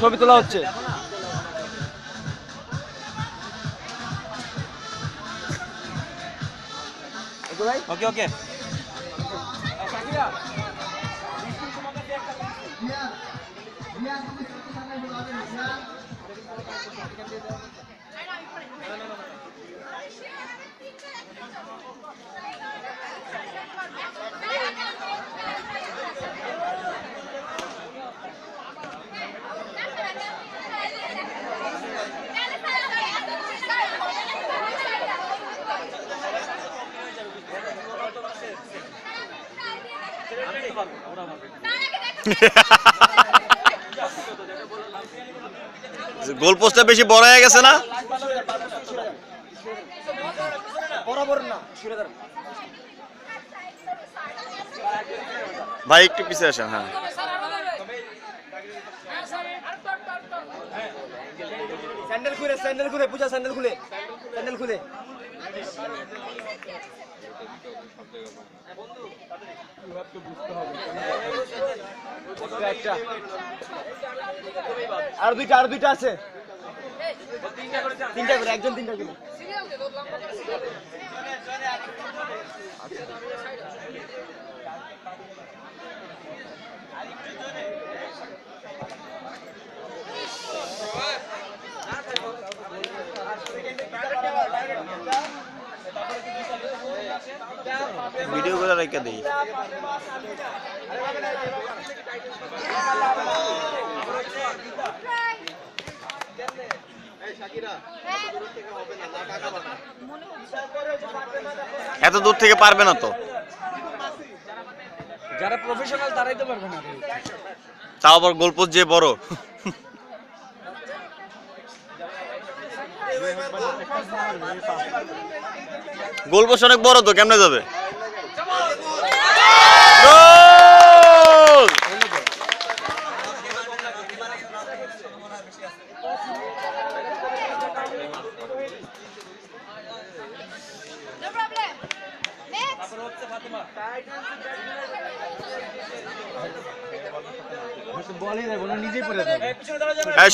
ছবি তোলা হচ্ছে। ওকে ওকে। গোল পোস্টটা বেশি বড় হয়ে গেছে না? ভাই একটু পিছিয়ে আসেন হ্যাঁ। স্যান্ডেল খুলে স্যান্ডেল খুলে পূজা স্যান্ডেল খুলে। স্যান্ডেল খুলে। আর দুইটা আর দুইটা আছে। তিনটা করে একজন তিনটা করে। ভিডিও করে রেখে দিই। এত দূর থেকে পারবে না তো। যারা প্রফেশনাল তারাই তো পারবে না তাও আবার গোল পোস্ট যে বড়। গোল পোস্ট অনেক বড় তো কেমনে যাবে?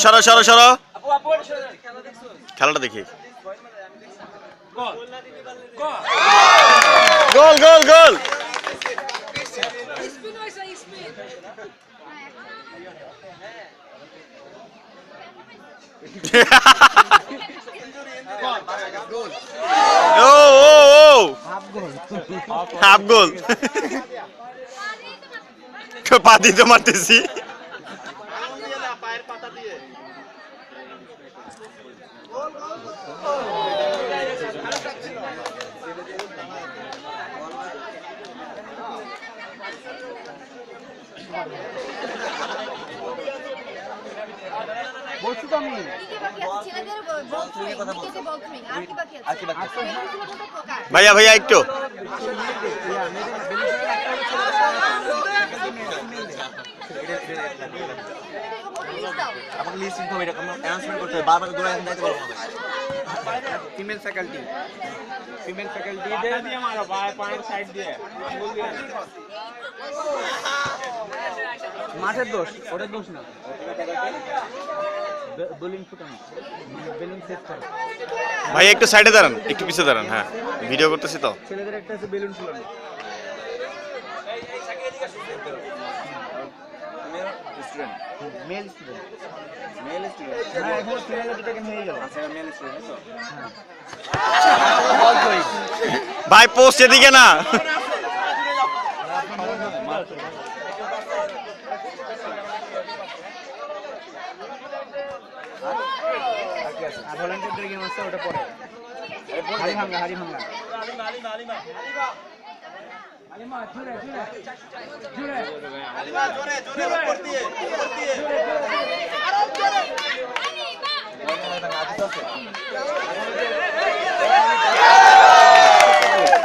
সরো সরো। খেলাটা দেখি। গোল গোল গোল ও ও ও হাফ গোল পা দিতে মারতেছি বলছি তো আমি কি কি বাকি আছে? ছেলেদের বল থ্রোয়িং, মেয়েদের বল থ্রোয়িং। আর কি বাকি আছে? মেয়েগুলো কত প্রকার? ভাইয়া ভাইয়া একটু। আমাকে লিস্ট দিতে হবে এরকম অ্যানাউন্সমেন্ট করতে হবে। বারবার দৌড়ায় এখন যাইতে পারব না ফিমেল ফ্যাকাল্টি ফিমেল ফ্যাকাল্টি মাঠের দোষ ওটার দোষ না। ভাই একটু সাইডে দাঁড়ান একটু পিছিয়ে দাঁড়ান হ্যাঁ। ভিডিও করতেছি তো। ছেলেদের একটা আছে বেলুন ফুলানো। Student male student male student হ্যাঁ এখন ফিমেল দুটাকে নিয়ে গেল। আচ্ছা মেল স্টুডেন্ট তো ভাই পোস্ট এদিকে না। আর ভলান্টিয়ারদের গেম আছে ওটা পরে হাড়ি ভাঙ্গা হাড়ি ভাঙ্গা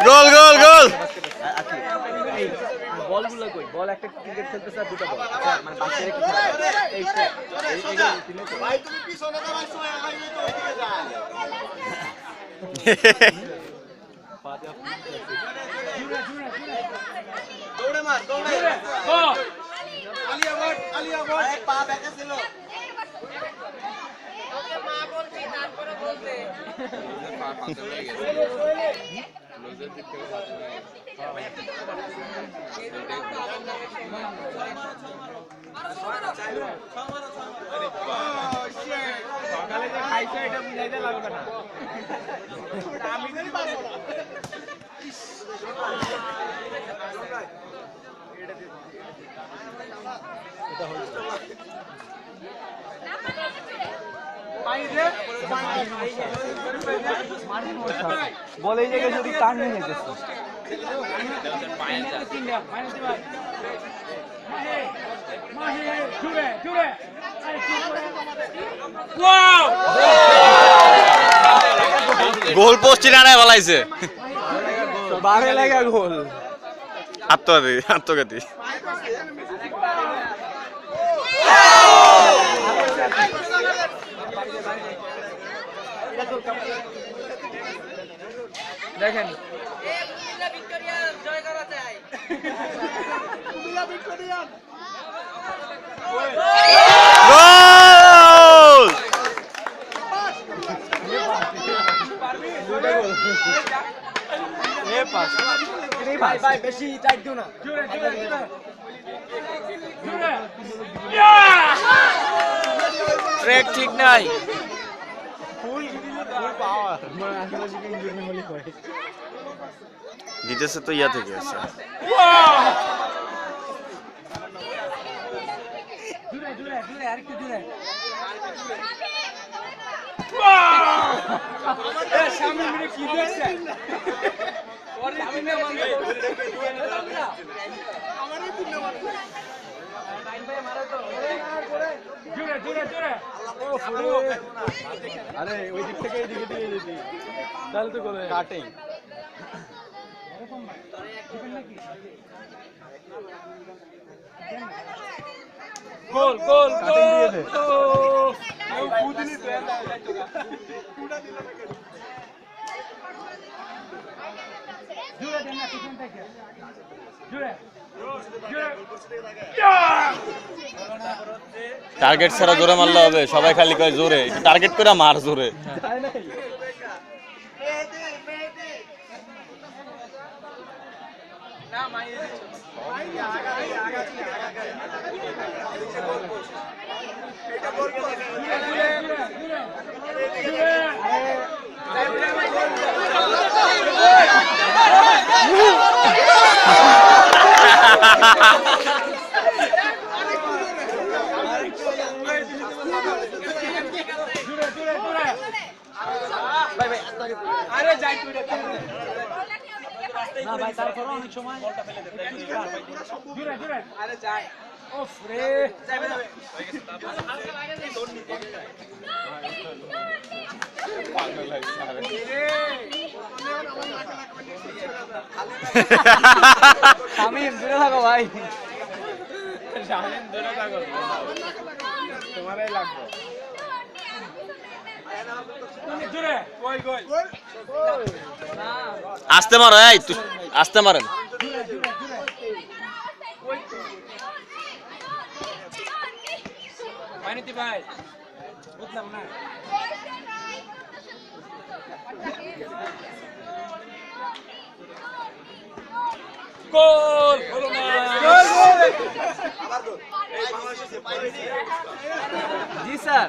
গোল গোল গোল এই বলগুলো কই বল একটা ক্রিকেট খেলতেছে আর দুটো বল আচ্ছা, মানে বাচ্চারা কি এই তো, এই- এইগুলো তুমি তো। দৌড়ে মার দৌড়ে। আরে পা ব্যাকে ছিল। সকালে যে খাইছো এটা বুঝাইতে লাগবে না। আমি যদি পারব না বলে এই জায়গায় যদি টান নিয়ে যেতেছে গোল পোস্ট নাড়ায় বলাইছে। বারে লাগা গোল। আত্মঘাতী আত্মঘাতী। দেখেন। গোল এ পাস ভাই ভাই বেশি টাইট দিও না ট্রেক ঠিক নাই। ফুল ফুল পাওয়ার মানে আসলে যদি ইঞ্জুরি হলে হয় জিতেছে তো ইয়া থেকে আছে সামনে মিলে কি দেখছে আরে ওই দিক থেকে এই দিকে দিয়ে যেতি তাহলে তো গোলে কাটিং। গোল গোল কাটিং দিয়ে দে। আমি কুদিনি টার্গেট ছাড়া জোরে মারলে হবে সবাই খালি কয় জোরে টার্গেট করে মার জোরে। আরে ভাই তারপর অনেক সময়। আরে শামিম দূরে থাকো ভাই। দূরে থাকো। তোমারই লাগবে। আসতে মারো এই তুই আসতে মারেন ভাই বুঝলাম না। গোল হলো জি স্যার।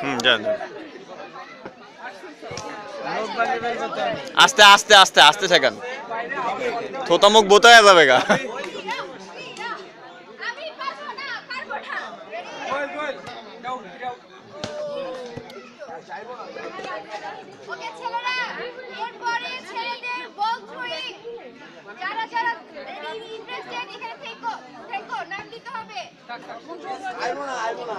হুম যান। আস্তে আস্তে আস্তে আস্তে শেখান থোতা মুখ বোতায় যাবে গা। আমি পারব না পারব না গোল গোল যাও যাও ওকে ছেলেরা এরপরে ছেলেদের বল থ্রোয়িং যারা যারা ইন্টারেস্টেড এখানে থেকো থেকো নাম দিতে হবে আইবো না আইবো না।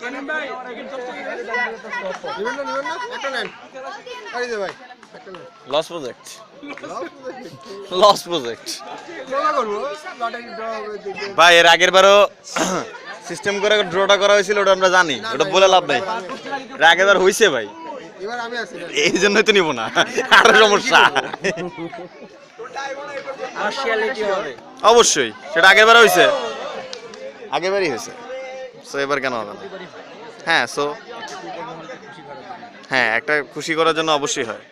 কেনেন ভাই লস প্রজেক্ট লস প্রজেক্ট ভাই এর আগের বারও সিস্টেম করে ড্রটা করা হয়েছিল ওটা আমরা জানি ওটা বলে লাভ নাই। এর আগের বার হয়েছে ভাই। এই জন্যই তো নিব না আরও সমস্যা। অবশ্যই সেটা আগের বার হয়েছে আগের বারই হয়েছে সো এবার কেন হবে না? হ্যাঁ সো হ্যাঁ একটা খুশি করার জন্য অবশ্যই হয়।